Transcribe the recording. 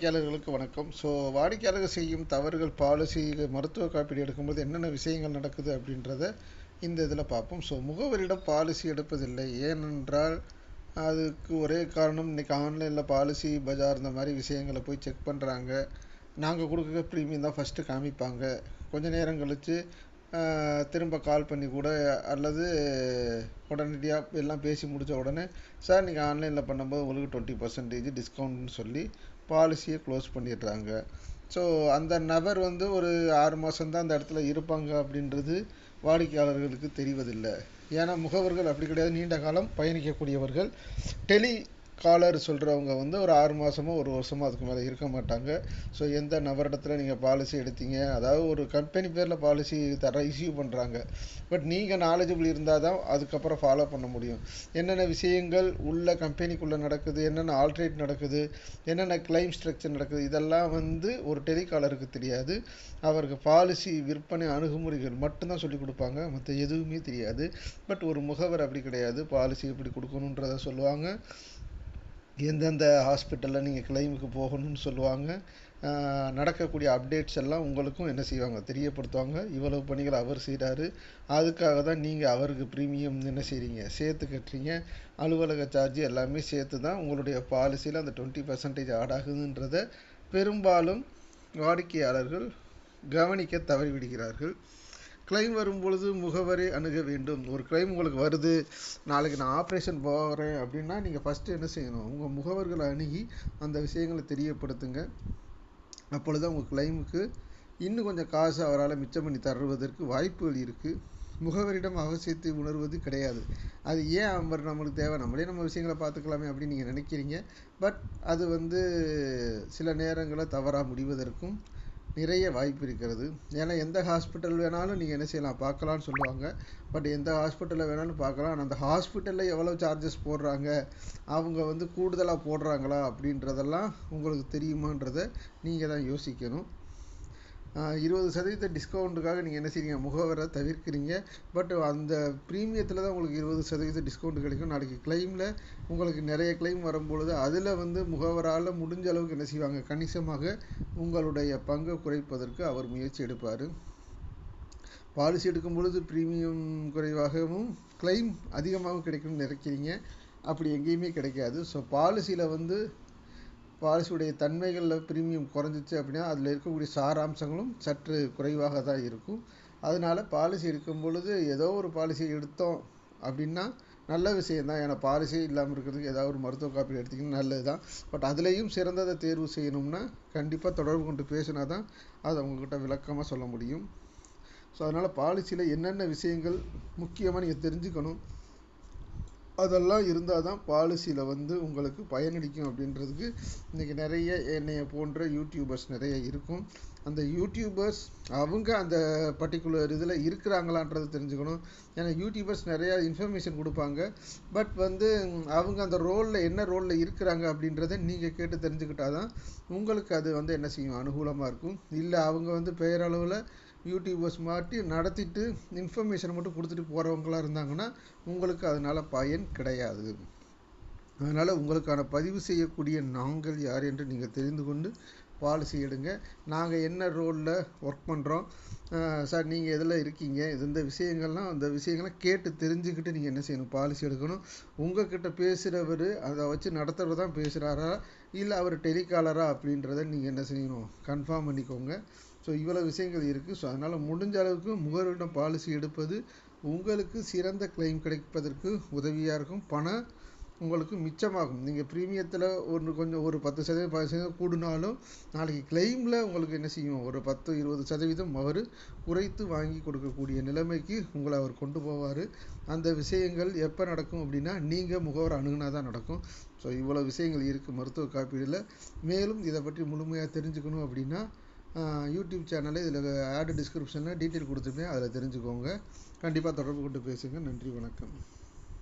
வாடிக்கையாளர்களுக்கு வணக்கம். ஸோ வாடிக்கையாளர்கள் செய்யும் தவறுகள் பாலிசி மருத்துவ காப்பீடு எடுக்கும்போது என்னென்ன விஷயங்கள் நடக்குது அப்படின்றத இந்த இதில் பார்ப்போம். ஸோ முகவரிடம் பாலிசி எடுப்பதில்லை. ஏனென்றால் அதுக்கு ஒரே காரணம் இன்றைக்கி ஆன்லைனில் பாலிசி பஜார் இந்த மாதிரி விஷயங்களை போய் செக் பண்ணுறாங்க நாங்கள் கொடுக்குற ப்ரீமியம் தான் ஃபஸ்ட்டு காமிப்பாங்க. கொஞ்ச நேரம் கழித்து திரும்ப கால் பண்ணி கூட அல்லது உடனடியாக எல்லாம் பேசி முடித்த உடனே சார் நீங்கள் ஆன்லைனில் பண்ணும்போது உங்களுக்கு டுவெண்ட்டி பர்சன்டேஜ் டிஸ்கவுண்ட்னு சொல்லி பாலிசியை க்ளோஸ் பண்ணிடுறாங்க. ஸோ அந்த நபர் வந்து ஒரு ஆறு மாதம்தான் அந்த இடத்துல இருப்பாங்க அப்படின்றது வாடிக்கையாளர்களுக்கு தெரிவதில்லை. ஏன்னா முகவர்கள் அப்படி கிடையாது. நீண்ட காலம் பயணிக்கக்கூடியவர்கள். டெலி காலர் சொல்கிறவங்க வந்து ஒரு ஆறு மாதமோ ஒரு வருஷமோ அதுக்கு மேலே இருக்க மாட்டாங்க. ஸோ எந்த நபரிடத்தில் நீங்கள் பாலிசி எடுத்தீங்க? அதாவது ஒரு கம்பெனி பேரில் பாலிசி தர இஷ்யூ பண்ணுறாங்க பட் நீங்கள் நாலேஜபிள் இருந்தால் தான் அதுக்கப்புறம் ஃபாலோ பண்ண முடியும். என்னென்ன விஷயங்கள் உள்ள கம்பெனிக்குள்ளே நடக்குது என்னென்ன ஆல்ட்ரேட் நடக்குது என்னென்ன கிளைம் ஸ்ட்ரக்சர் நடக்குது இதெல்லாம் வந்து ஒரு டெலிகாலருக்கு தெரியாது. அவருக்கு பாலிசி விற்பனை அணுகுமுறைகள் மட்டும்தான் சொல்லிக் கொடுப்பாங்க. மற்ற எதுவுமே தெரியாது. பட் ஒரு முகவர் அப்படி கிடையாது. பாலிசி எப்படி கொடுக்கணுன்றத சொல்லுவாங்க. எந்தெந்த ஹாஸ்பிட்டலில் நீங்கள் கிளைமுக்கு போகணும்னு சொல்லுவாங்க. நடக்கக்கூடிய அப்டேட்ஸ் எல்லாம் உங்களுக்கும் என்ன செய்வாங்க? தெரியப்படுத்துவாங்க. இவ்வளவு பணிகள் அவர் செய்கிறாரு அதுக்காக தான் நீங்கள் அவருக்கு ப்ரீமியம் என்ன செய்கிறீங்க சேர்த்து கட்டுறீங்க. அலுவலக சார்ஜ் எல்லாமே சேர்த்து தான் உங்களுடைய பாலிசியில் அந்த டுவெண்ட்டி பர்சன்டேஜ் ஆட் ஆகுதுன்றத பெரும்பாலும் வாடிக்கையாளர்கள் கவனிக்க தவறிவிடுகிறார்கள். கிளைம் வரும் பொழுது அணுக வேண்டும். ஒரு கிளைம் உங்களுக்கு வருது நாளைக்கு நான் ஆப்ரேஷன் போகிறேன் அப்படின்னா நீங்கள் ஃபஸ்ட்டு என்ன செய்யணும்? உங்கள் முகவர்களை அணுகி அந்த விஷயங்களை தெரியப்படுத்துங்க. அப்பொழுது உங்கள் கிளைமுக்கு இன்னும் கொஞ்சம் காசு அவரால் மிச்சம் பண்ணி தருவதற்கு வாய்ப்புகள் இருக்குது முகவரிடம் அவசியத்தை உணர்வது கிடையாது. அது ஏன் அவர் நம்மளுக்கு தேவை? நம்மளே நம்ம விஷயங்களை பார்த்துக்கலாமே அப்படின்னு நீங்கள் நினைக்கிறீங்க. பட் அது வந்து சில நேரங்களில் தவறாக முடிவதற்கும் நிறைய வாய்ப்பு இருக்கிறது. ஏன்னா எந்த ஹாஸ்பிட்டல் வேணாலும் நீங்கள் என்ன செய்யலாம்? பார்க்கலான்னு சொல்லுவாங்க. பட் எந்த ஹாஸ்பிட்டலில் வேணாலும் பார்க்கலாம். அந்த ஹாஸ்பிட்டலில் எவ்வளோ சார்ஜஸ் போடுறாங்க? அவங்க வந்து கூடுதலாக போடுறாங்களா? அப்படின்றதெல்லாம் உங்களுக்கு தெரியுமான்றதை நீங்கள் தான் யோசிக்கணும். இருபது சதவீத டிஸ்கவுண்ட்டுக்காக நீங்கள் என்ன செய்றீங்க? முகவரை தவிர்க்கிறீங்க. பட் அந்த ப்ரீமியத்தில் தான் உங்களுக்கு இருபது சதவீத டிஸ்கவுண்ட் கிடைக்கும் நாளைக்கு கிளைமில் உங்களுக்கு நிறைய கிளைம் வரும்பொழுது அதில் வந்து முகவரால் முடிஞ்ச அளவுக்கு என்ன செய்வாங்க? கணிசமாக உங்களுடைய பங்கை குறைப்பதற்கு அவர் முயற்சி எடுப்பார். பாலிசி எடுக்கும் பொழுது ப்ரீமியம் குறைவாகவும் கிளைம் அதிகமாகவும் கிடைக்கும்னு நினைக்கிறீங்க. அப்படி எங்கேயுமே கிடைக்காது. ஸோ பாலிசியில் வந்து பாலிசியுடைய தன்மைகளில் ப்ரீமியம் குறைஞ்சிச்சு அப்படின்னா அதில் இருக்கக்கூடிய சாராம்சங்களும் சற்று குறைவாக தான் இருக்கும். அதனால் பாலிசி எடுக்கும் பொழுது ஏதோ ஒரு பாலிசி எடுத்தோம் அப்படின்னா நல்ல விஷயந்தான் ஏன்னா பாலிசியே இல்லாமல் இருக்கிறதுக்கு ஏதாவது ஒரு மருத்துவ காப்பீடு எடுத்திங்கன்னா நல்லது தான் பட் அதுலேயும் சிறந்ததை தேர்வு செய்யணும்னா கண்டிப்பாக தொடர்பு கொண்டு பேசினா தான் அதை அவங்கக்கிட்ட விளக்கமாக சொல்ல முடியும். ஸோ அதனால் பாலிசியில் என்னென்ன விஷயங்கள் முக்கியமாக நீங்கள் தெரிஞ்சுக்கணும். அதெல்லாம் இருந்தால் தான் பாலிசியில் வந்து உங்களுக்கு பயனளிக்கும் அப்படின்றதுக்கு இன்றைக்கி நிறைய என்னைய போன்ற யூடியூபர்ஸ் நிறைய இருக்கும். அந்த யூடியூபர்ஸ் அவங்க அந்த பர்டிகுலர் இதில் இருக்கிறாங்களான்றது தெரிஞ்சுக்கணும். ஏன்னா யூடியூபர்ஸ் நிறையா இன்ஃபர்மேஷன் கொடுப்பாங்க. பட் வந்து அவங்க அந்த ரோலில் என்ன ரோலில் இருக்கிறாங்க அப்படின்றத நீங்கள் கேட்டு தெரிஞ்சுக்கிட்டால் தான் உங்களுக்கு அது வந்து என்ன செய்யும்? அனுகூலமாக இருக்கும். இல்லை அவங்க வந்து பெயரளவில் யூடியூபர்ஸ் மாட்டி நடத்திட்டு இன்ஃபர்மேஷன் மட்டும் கொடுத்துட்டு போகிறவங்களாக இருந்தாங்கன்னா உங்களுக்கு அதனால் பயன் கிடையாது. அதனால் உங்களுக்கான பதிவு செய்யக்கூடிய நாங்கள் யார் என்று நீங்கள் தெரிந்து கொண்டு பாலிசி எடுங்க. நாங்கள் என்ன ரோலில் ஒர்க் பண்ணுறோம் சார் நீங்கள் எதில் இருக்கீங்க? இந்த விஷயங்கள்லாம் அந்த விஷயங்கள்லாம் கேட்டு தெரிஞ்சுக்கிட்டு நீங்கள் என்ன செய்யணும்? பாலிசி எடுக்கணும். உங்கள்கிட்ட பேசுகிறவர் அதை வச்சு நடத்துகிறவர் தான் பேசுகிறாரா இல்லை அவர் டெலிகாலரா அப்படின்றத நீங்கள் என்ன செய்யணும்? கன்ஃபார்ம் பண்ணிக்கோங்க. ஸோ இவ்வளோ விஷயங்கள் இருக்குது ஸோ அதனால் முடிஞ்ச அளவுக்கு முகவரிடம் பாலிசி எடுப்பது உங்களுக்கு சிறந்த கிளைம் கிடைப்பதற்கு உதவியாக இருக்கும். பணம் உங்களுக்கு மிச்சமாகும். நீங்கள் ப்ரீமியத்தில் ஒன்று கொஞ்சம் ஒரு பத்து சதவீதம் பத்து சதவீதம் கூடினாலும் நாளைக்கு கிளைமில் உங்களுக்கு என்ன செய்யும்? ஒரு பத்து இருபது சதவீதம் அவர் குறைத்து வாங்கி கொடுக்கக்கூடிய நிலைமைக்கு உங்களை அவர் கொண்டு போவார். அந்த விஷயங்கள் எப்போ நடக்கும் அப்படின்னா நீங்கள் முகவர் அணுகுனா தான் நடக்கும். ஸோ இவ்வளோ விஷயங்கள் இருக்குது மருத்துவ காப்பீடில். மேலும் இதை பற்றி முழுமையாக தெரிஞ்சுக்கணும் அப்படின்னா யூடியூப் சேனலில் இதில் ஆட் டிஸ்கிரிப்ஷனில் டீட்டெயில் கொடுத்துருப்பேன். அதில் தெரிஞ்சுக்கோங்க. கண்டிப்பாக தொடர்பு கொண்டு பேசுங்க. நன்றி வணக்கம்.